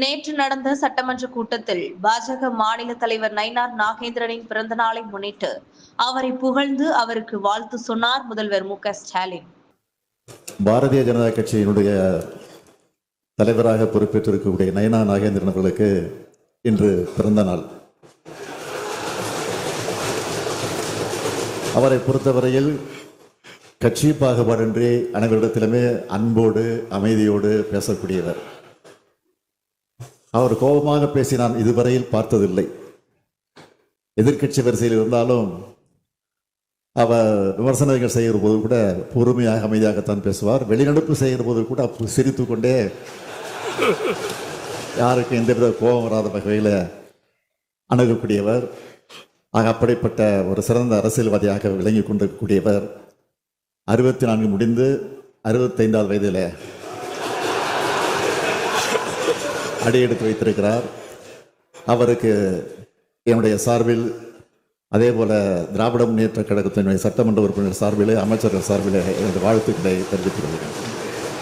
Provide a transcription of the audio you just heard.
நேற்று நடந்த சட்டமன்ற கூட்டத்தில் பாஜக மாநில தலைவர் நயினார் நாகேந்திரனின் பிறந்த நாளை முன்னிட்டு அவரை புகழ்ந்து அவருக்கு வாழ்த்து சொன்னார் முதல்வர் மு க ஸ்டாலின். பாரதிய ஜனதா கட்சியினுடைய தலைவராக பொறுப்பேற்றிருக்கக்கூடிய நயனா நாகேந்திரன் அவர்களுக்கு இன்று பிறந்த நாள். அவரை பொறுத்தவரையில் கட்சி பாகுபாடின்றி அனைவரிடத்திலுமே அன்போடு அமைதியோடு பேசக்கூடியவர். அவர் கோபமாக பேசி நான் இதுவரையில் பார்த்ததில்லை. எதிர்க்கட்சி வரிசையில் இருந்தாலும் அவர் விமர்சனங்கள் செய்கிற போது கூட பொறுமையாக அமைதியாகத்தான் பேசுவார். வெளிநடப்பு செய்கிற போது கூட சிரித்து கொண்டே யாருக்கும் எந்தவித கோபம் வராத வகையில் அணுகக்கூடியவர். ஆக அப்படிப்பட்ட ஒரு சிறந்த அரசியல்வாதியாக விளங்கி கொண்டிருக்கக்கூடியவர். அறுபத்தி நான்கு முடிந்து அறுபத்தைந்தாவது வயதில் அடியெடுத்து வைத்திருக்கிறார். அவருக்கு என்னுடைய சார்பில் அதே போல் திராவிட முன்னேற்ற கழகத்தினுடைய சட்டமன்ற உறுப்பினர் சார்பிலே அமைச்சர்கள் சார்பிலே எனது வாழ்த்துக்களை தெரிவித்துக் கொள்கிறேன்.